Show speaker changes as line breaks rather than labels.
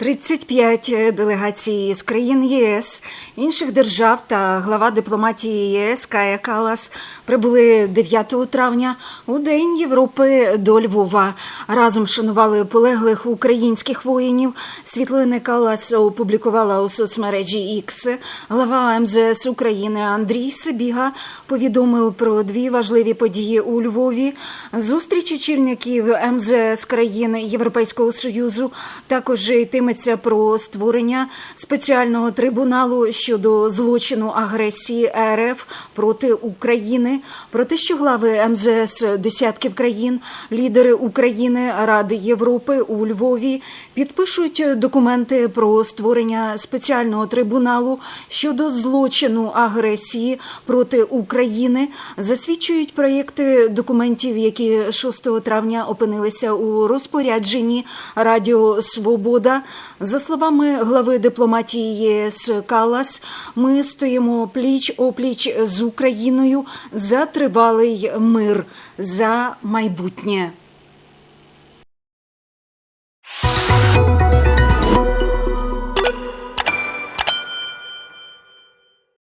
35 делегацій з країн ЄС, інших держав та глава дипломатії ЄС Кая Калас прибули 9 травня у День Європи до Львова. Разом шанували полеглих українських воїнів. Світлини Калас опублікувала у соцмережі X. Глава МЗС України Андрій Сибіга повідомив про дві важливі події у Львові. Зустріч очільників МЗС країн Європейського Союзу також йтиметься про створення спеціального трибуналу щодо злочину агресії РФ проти України. Про те, що глави МЗС десятків країн, лідери України, Ради Європи у Львові підпишуть документи про створення спеціального трибуналу щодо злочину агресії проти України. Засвідчують проєкти документів, які 6 травня опинилися у розпорядженні Радіо Свобода. За словами глави дипломатії ЄС Калас, ми стоїмо пліч опліч з Україною за тривалий мир, за майбутнє.